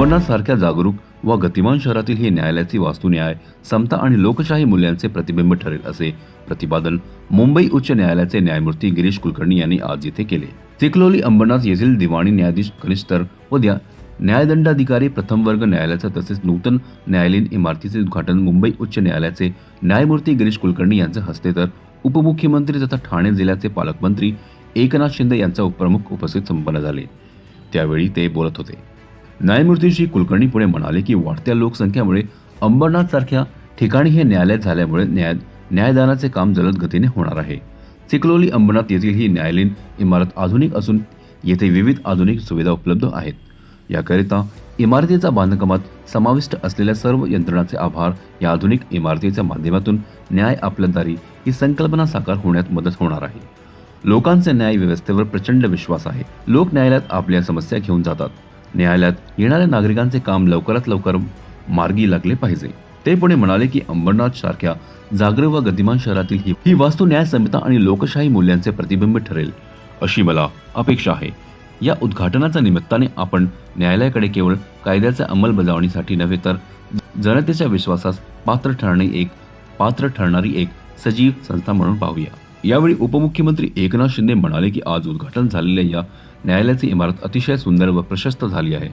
अंबरनाथसारख्या जागरूक व गतिमान शहरातील ही न्यायालयाची वास्तुन्याय समता आणि लोकशाही मूल्यांचे प्रतिबिंब ठरेल असे प्रतिपादन मुंबई उच्च न्यायालयाचे न्यायमूर्ती गिरीश कुलकर्णी यांनी आज येथे केले. चिखलोली अंबरनाथ येथील दिवाणी न्यायाधीश कनिष्ठर व न्यायदंडाधिकारी प्रथम वर्ग न्यायालयाचं तसेच नूतन न्यायालयीन इमारतीचे उद्घाटन मुंबई उच्च न्यायालयाचे न्यायमूर्ती गिरीश कुलकर्णी यांच्या हस्ते तर उपमुख्यमंत्री तथा ठाणे जिल्ह्याचे पालकमंत्री एकनाथ शिंदे यांचा प्रमुख उपस्थित संपन्न झाले. त्यावेळी ते बोलत होते. न्यायमूर्ती श्री कुलकर्णी पुढे म्हणाले की वाढत्या लोकसंख्येमुळे अंबरनाथसारख्या ठिकाणी हे न्यायालय झाल्यामुळे न्याय न्यायदानाचे काम जलद गतीने होणार आहे. चिखलोली अंबरनाथ येथील ही न्यायालयीन इमारत आधुनिक असून येथे विविध आधुनिक सुविधा उपलब्ध आहेत. याकरिता इमारतीचा बांधकामात समाविष्ट असलेल्या सर्व यंत्रणाचे आभार या आधुनिक इमारतीच्या माध्यमातून न्याय आपल्या दारी ही संकल्पना साकार होण्यात मदत होणार आहे. लोकांचे न्याय व्यवस्थेवर प्रचंड विश्वास आहे. लोक न्यायालयात आपल्या समस्या घेऊन जातात. न्यायालयात येणाऱ्या नागरिकांचे काम लवकरात लवकर मार्गी लागले पाहिजे. ते पुढे म्हणाले की अंबरनाथ सारख्या जागृत व गतिमान शहरातील ही ही वास्तू न्याय संहिता आणि लोकशाही मूल्यांचे प्रतिबिंब ठरेल अशी मला अपेक्षा आहे. या उद्घाटनाच्या निमित्ताने आपण न्यायालयाकडे केवळ कायद्याच्या अंमलबजावणीसाठी नव्हे तर जनतेच्या विश्वासास पात्र ठरणे एक पात्र ठरणारी एक सजीव संस्था म्हणून पाहूया. यावेळी उपमुख्यमंत्री एकनाथ शिंदे म्हणाले की आज उद्घाटन झालेल्या या न्यायालयाची इमारत अतिशय सुंदर व प्रशस्त झाली आहे.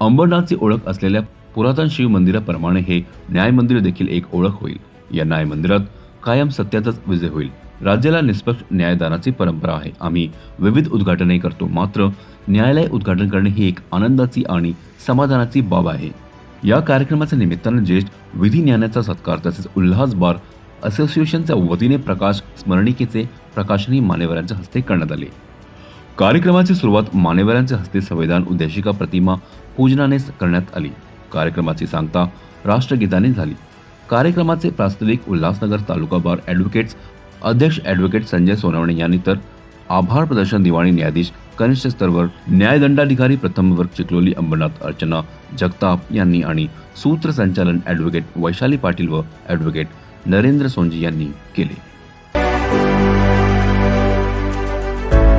अंबरनाथची ओळख असलेल्या पुरातन शिव मंदिराप्रमाणे हे न्याय मंदिर देखील एक ओळख होईल. या न्याय मंदिरात कायम सत्याचाच विजय होईल. राज्याला निष्पक्ष न्यायदानाची परंपरा आहे. आम्ही विविध उद्घाटने करतो. मात्र न्यायालय उद्घाटन करणे ही एक आनंदाची आणि समाधानाची बाब आहे. या कार्यक्रमाच्या निमित्तानं ज्येष्ठ विधी ज्ञानाचा सत्कार तसेच उल्हास बार असोसिएशनच्या वतीने प्रकाश स्मरणिकेचे प्रकाशनही मान्यवरांच्या हस्ते करण्यात आले. कार्यक्रमाची सुरुवात मान्यवरांच्या हस्ते संविधान उद्देशिका प्रतिमा पूजनाने करण्यात आली. कार्यक्रमाची सांगता राष्ट्रगीताने झाली. कार्यक्रमाचे प्रास्ताविक उल्हासनगर तालुका बार ॲडव्होकेट्स अध्यक्ष ॲडव्होकेट संजय सोनवणे यांनी तर आभार प्रदर्शन दिवाणी न्यायाधीश कनिष्ठ स्तरवर न्यायदंडाधिकारी प्रथम वर्ग चिखलोली अंबरनाथ अर्चना जगताप यांनी आणि सूत्रसंचालन ॲडव्होकेट वैशाली पाटील व ॲडव्होकेट नरेंद्र सोंजी यांनी केले.